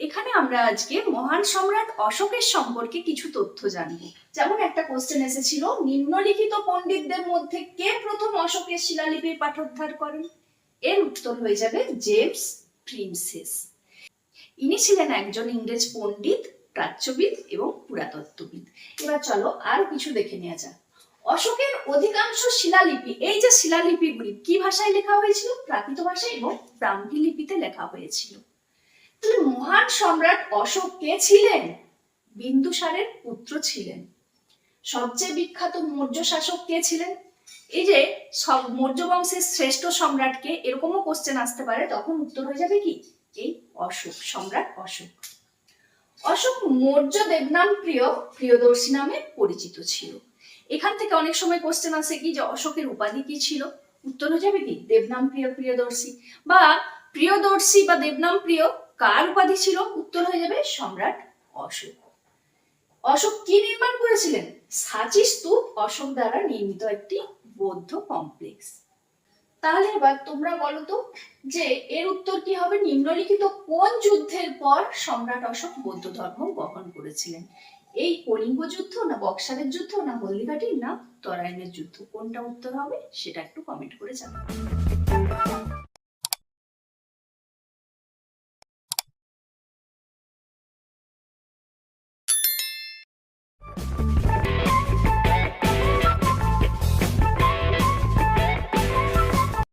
এখানে আমরা আজকে মহান সম্রাট অশোকের সম্পর্কে কিছু তথ্য জানব। যেমন একটা কোশ্চেন এসেছিল, নিম্নলিখিত পণ্ডিতদের মধ্যে কে প্রথম অশোকের শিলালিপির পাঠোদ্ধার করেন? এর উত্তর হয়ে যাবে জেমস প্রিন্সেস। ইনি ছিলেন একজন ইংরেজ পণ্ডিত, প্রাচ্যবিদ এবং পুরাতত্ত্ববিদ। এবার চলো আর কিছু দেখে নেওয়া যাক। অশোকের অধিকাংশ শিলালিপি, এই যে শিলালিপিগুলি, কি ভাষায় লেখা হয়েছিল? প্রাকৃত ভাষায় এবং ব্রাহ্মী লিপিতে লেখা হয়েছিল। মহান সম্রাট অশোক কে ছিলেন? বিন্দুসারের পুত্র ছিলেন। সবচেয়ে বিখ্যাত মৌর্য শাসক কে ছিলেন? এই যে সব মৌর্য বংশের শ্রেষ্ঠ সম্রাটকে এরকমও কোশ্চেন আসতে পারে, তখন উত্তর হয়ে যাবে কি? এই অশোক, সম্রাট অশোক। অশোক মৌর্য দেবনাম প্রিয়, প্রিয়দর্শী নামে পরিচিত ছিল। এখান থেকে অনেক সময় কোশ্চেন আসে কি যে অশোকের উপাধি কি ছিল? উত্তর হয়ে যাবে কি? দেবনাম প্রিয়, প্রিয়দর্শী। বা প্রিয়দর্শী বা দেবনাম প্রিয় কার উপাধি ছিল? উত্তর হয়ে যাবে সম্রাট অশোক। অশোক কি নির্মাণ করেছিলেন? সাচি স্তূপ অশোক দ্বারা নির্মিত একটি বৌদ্ধ কমপ্লেক্স। তাহলে এবার তোমরা বলো তো যে এর উত্তর কি হবে? নিম্নলিখিত কোন যুদ্ধের পর সম্রাট অশোক বৌদ্ধ ধর্ম গ্রহণ করেছিলেন? এই কলিঙ্গ যুদ্ধ না বক্সারের যুদ্ধ না হলদিঘাটির না তরাইনের যুদ্ধ? কোনটা উত্তর হবে সেটা একটু কমেন্ট করে জানাও।